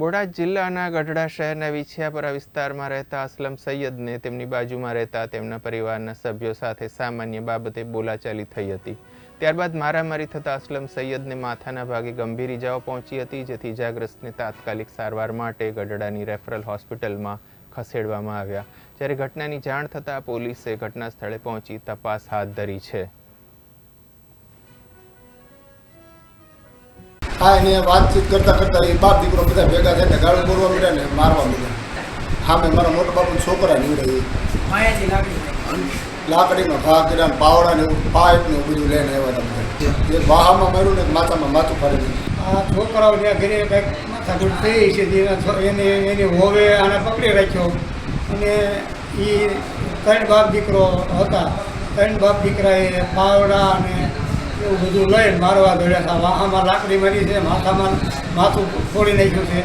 બોટાદ જિલ્લાના ગઢડા શહેરના વિછિયાપરા વિસ્તારમાં રહેતા અસલમ સૈયદને તેમની બાજુમાં રહેતા તેમના પરિવારના સભ્યો સાથે સામાન્ય બાબતે બોલાચાલી થઈ હતી. ત્યારબાદ મારામારી થતાં અસલમ સૈયદને માથાના ભાગે ગંભીર ઇજાઓ પહોંચી હતી, જેથી ઇજાગ્રસ્તને તાત્કાલિક સારવાર માટે ગઢડાની રેફરલ હોસ્પિટલમાં ખસેડવામાં આવ્યા. જ્યારે ઘટનાની જાણ થતાં પોલીસે ઘટના સ્થળે પહોંચી તપાસ હાથ ધરી છે. આ એને વાતચીત કરતા કરતા એ બાપ દીકરો બધા ભેગા થઈને ગાળું બોલવા મળ્યા ને મારવા મળ્યા સામે મારા મોટા બાપુ છોકરા નીવડે લાકડીનો ઘા કર્યા પાવડા ને એવું પાઇપ ને બધું લઈને આવ્યા હતા બધા. એક વાહામાં માર્યું ને માથામાં માથું ફાડી દીધું. આ છોકરાઓ ત્યાં ઘરે કંઈક માથાકૂટ થઈ છે એને એને હોવે આને પકડી રાખ્યો. અને એ ત્રણ બાપ દીકરો હતા. ત્રણ બાપ દીકરાએ પાવડા અને એવું બધું લઈને મારવા દોડ્યા હતા. વાહામાં લાકડી મરી છે, માથામાં માથું ફોડી નાખ્યું છે.